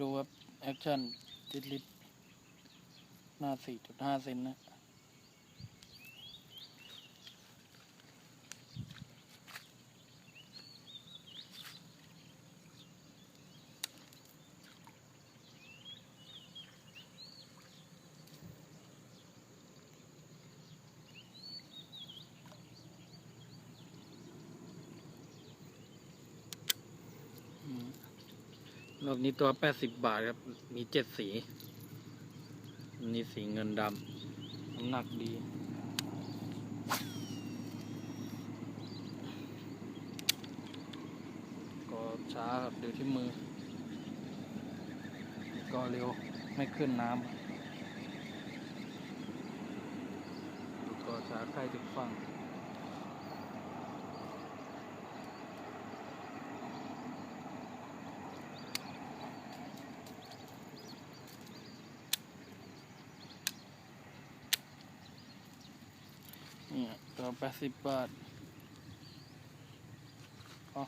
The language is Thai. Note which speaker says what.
Speaker 1: ดูครับแอคชั่นติดลิฟต์หน้า 4.5 เซนนะ รอบนี้ตัว80บาทครับ มีเจ็ดสีอันนี่สีเงินดำ น้ำหนักดี ก็ช้าครับดูที่มือ ก็เร็ว ไม่ขึ้นน้ำก็ช้าใกล้ถึงฝั่ง นี่ยตัวแปดสิบบาทอ๋อ